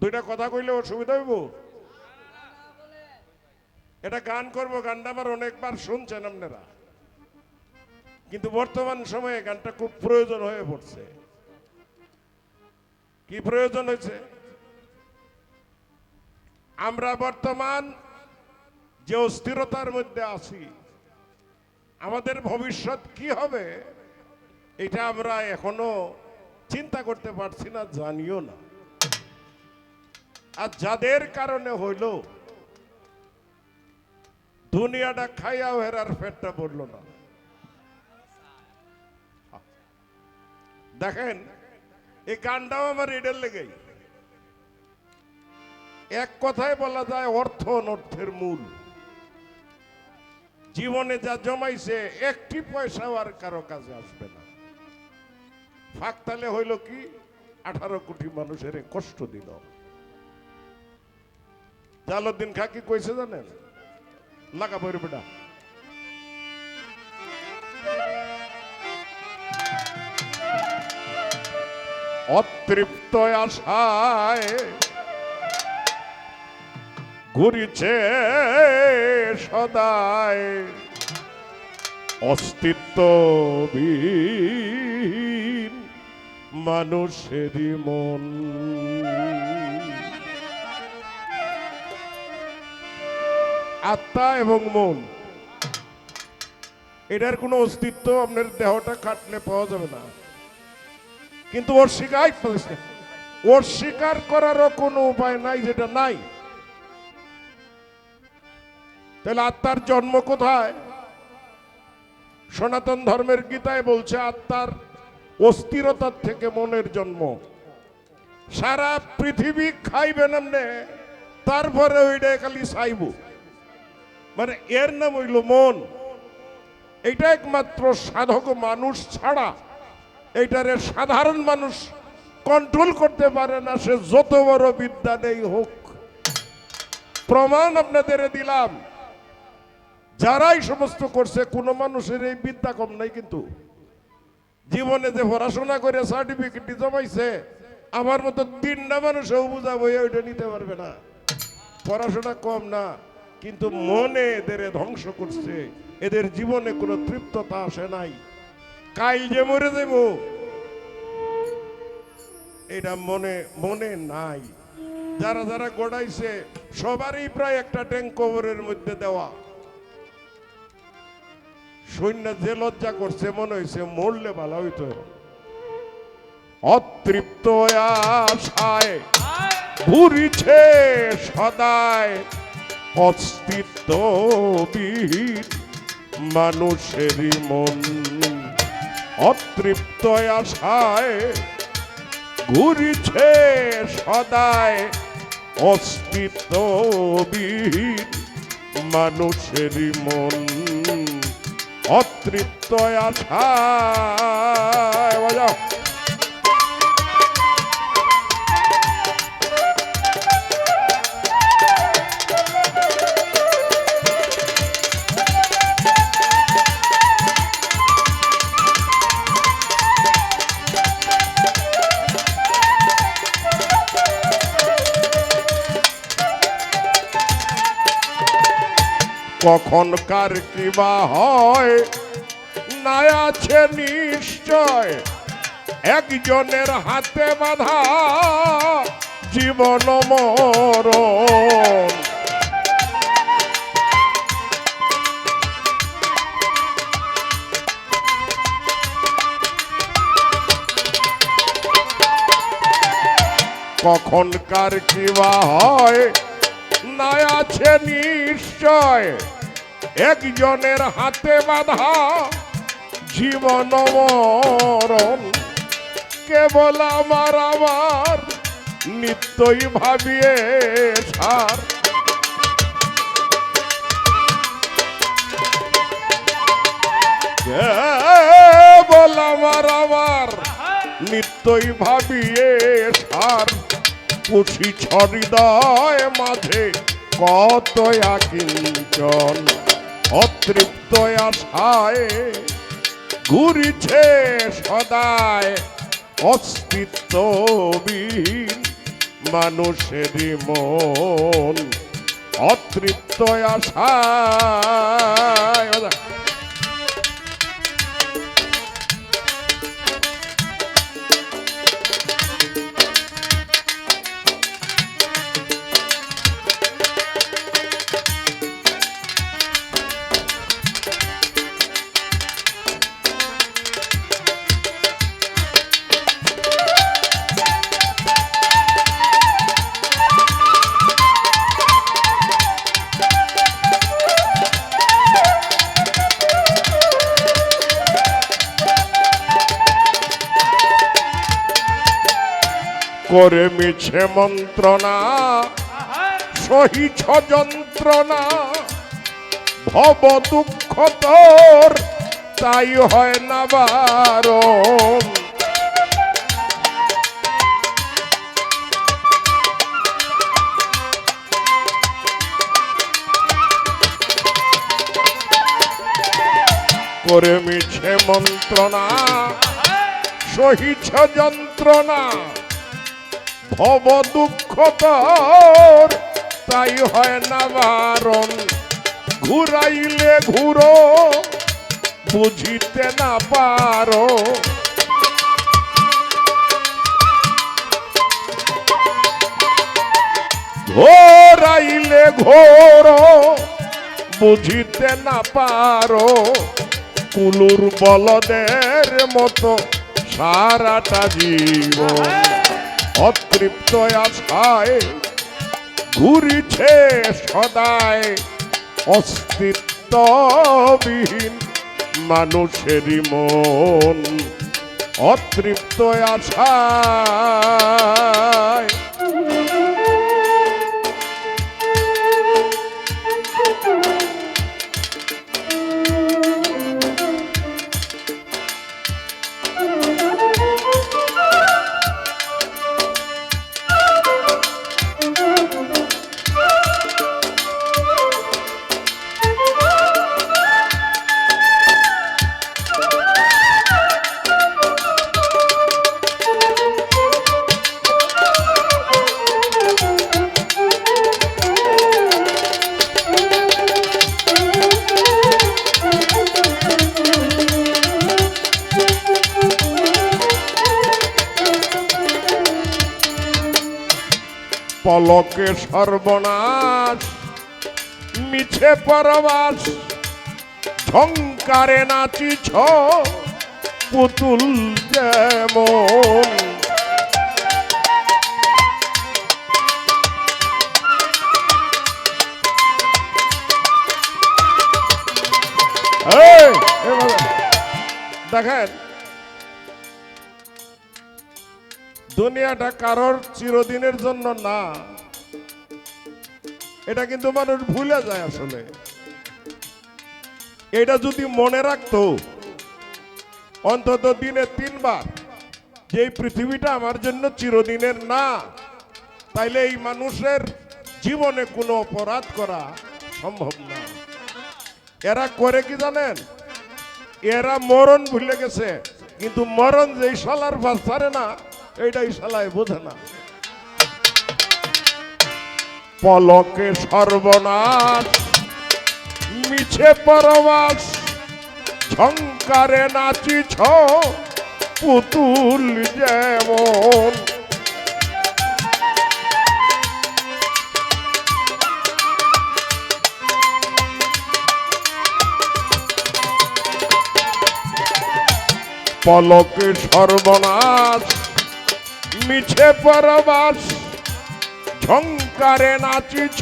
দুইটা কথা কইলে অসুবিধা হইব? এটা গান করব, গানটা আমার অনেকবার শুনছেন আপনারা। কিন্তু বর্তমান সময়ে গানটা খুব প্রয়োজন হয়ে পড়ছে। কি প্রয়োজন হয়েছে? আমরা বর্তমান যে অস্থিরতার মধ্যে আছি, আমাদের ভবিষ্যৎ কি হবে, এটা আমরা এখনও চিন্তা করতে পারছি না, জানিও না। আর যাদের কারণে হইল, দুনিয়াটা খাইয়াও হেরার পেটটা পড়ল না। দেখেন, এই গানটাও আমার এডের লেগেই। এক কথায় বলা যায়, অর্থ অনর্থের মূল। জীবনে যা জমাইছে, একটি পয়সাও আর কারও কাজে আসবে না। ফাঁক তালে হইল কি, আঠারো কোটি মানুষের কষ্ট দিল। জালুদ্দিন খা কি কইছে জানেন? লাগা বইর বেটা। অতৃপ্ত আশায় ঘুরিছে সদায় অস্তিত্ব মানুষেরই মন। আত্মা এবং মন। এটার কোনো অস্তিত্ব আপনার দেহটা কাটলে পাওয়া যাবে না। কিন্তু ওর স্বীকার ওর স্বীকার করারও কোনো উপায় নাই যেটা নাই। তাহলে আত্মার জন্ম কোথায়? সনাতন ধর্মের গীতায় বলছে আত্মার অস্থিরতার থেকে মনের জন্ম। সারা পৃথিবী খাইবে নামনে তারপরে ওইটা খালি চাইব মানে এর নাম হইল মন। এটা একমাত্র সাধক মানুষ ছাড়া এইটারে সাধারণ মানুষ কন্ট্রোল করতে পারে না, সে যত বড় বিদ্যা নেই হোক। প্রমাণ আপনাদের দিলাম, যারাই সমস্ত করছে, কোনো মানুষের এই বিদ্যা কম নাই কিন্তু। জীবনে যে পড়াশোনা করে সার্টিফিকেট জমাইছে, আমার মতো তিনটা মানুষও বুঝাবো ওইটা নিতে পারবে না। পড়াশোনা কম না। কিন্তু মনে এদের ধ্বংস করছে। এদের জীবনে কোনো তৃপ্ততা আসে নাই। কাইল যে মরে দেব এটা মনে মনে নাই। যারা যারা গোড়াইছে সবারই প্রায় একটা ট্যাঙ্ক কবরের মধ্যে দেওয়া। সৈন্য যে লজ্জা করছে মনে হয়েছে মরলে ভালো হইতো। অতৃপ্ত আশায় ঘুরিছে সদায়। অস্তিত্ববিহীন মানুষেরই মন অতৃপ্ত আশায় ঘুরিছে সদায়। অস্তিত্ববিহীন মানুষেরই মন অতৃপ্ত আশায়। বাজাও। কখন কার কিবা হয়? না আছে নিশ্চয়। একজনের হাতে বাধা জীবন মরণ। কখন কার কিবা হয়? না আছে নিশ্চয়। একজনের হাতে বাধা জীবন মরণ। কেবল আমার আমার নিত্যই ভাবিয়ে সার। কেবল আমার আমার নিত্যই ভাবিয়ে সার। পুষি হৃদয় মাঝে কত কিঞ্চন অতৃপ্ত আশায় ঘুরিছে সদায় অস্তিত্ববিহীন মানুষের মন। অতৃপ্ত আশায় করে মিছে মন্ত্রণা, সহিছ যন্ত্রণা। ভব দুঃখ তোর, তাই হয় না বারণ। করে মিছে মন্ত্রণা, সহিছ যন্ত্রণা। ভব দুঃখ তোর তাই হয় না বারণ, ঘুরাইলে ঘুরো, বুঝিতে না পারো। ঘোরাইলে ঘোর, বুঝিতে না পারো। কুলুর বলদের মতো সারাটা জীবন অতৃপ্ত আশায় ঘুরিছে সদায় অস্তিত্ববিহীন মানুষেরই মন। অতৃপ্ত আশায় পলকে সর্বনাশ মিছে পরবাস ঝঙ্কারে নাচিছ পুতুল যেমন দেখেন দুনিয়াটা কারোর চিরদিনের জন্য না। এটা কিন্তু মানুষ ভুলে যায় আসলে। এটা যদি মনে রাখতো, অন্তত দিনে তিনবার যে পৃথিবীটা আমার জন্য চিরদিনের না, তাইলে এই মানুষের জীবনে কোনো অপরাধ করা সম্ভব না। এরা করে কি জানেন? এরা মরণ ভুলে গেছে, কিন্তু মরণ যে শালার ভাস ছাড়ে না এইটাই শালায় বোঝে না। পলকে সর্বনাশ মিছে পরবাস ঝঙ্কারে নাচিছ পুতুল যেমন। পলকে সর্বনাশ মিছে পরবাস ঝঙ্কারে নাচিছ,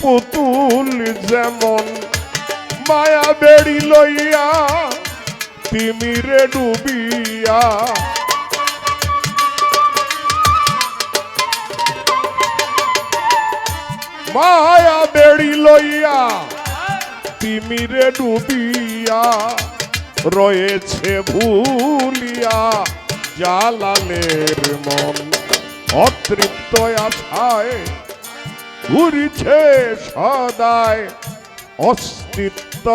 পুতুল যেমন মায়া বেড়ি লইয়া, তিমিরে ডুবিয়া। মায়া বেড়ি লইয়া, তিমিরে ডুবিয়া, রয়েছে ভুলিয়া। জালালের মন অতৃপ্ত আশায় ঘুরিছে সদায় অস্তিত্ববিহীন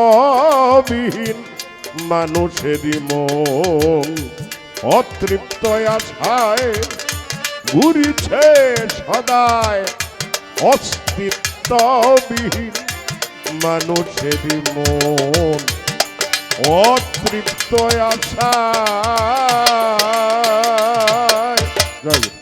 মানুষেরই মন অতৃপ্ত আশায় ঘুরিছে সদায় অস্তিত্ববিহীন মানুষেরই মন অতৃপ্ত আশা Güzel.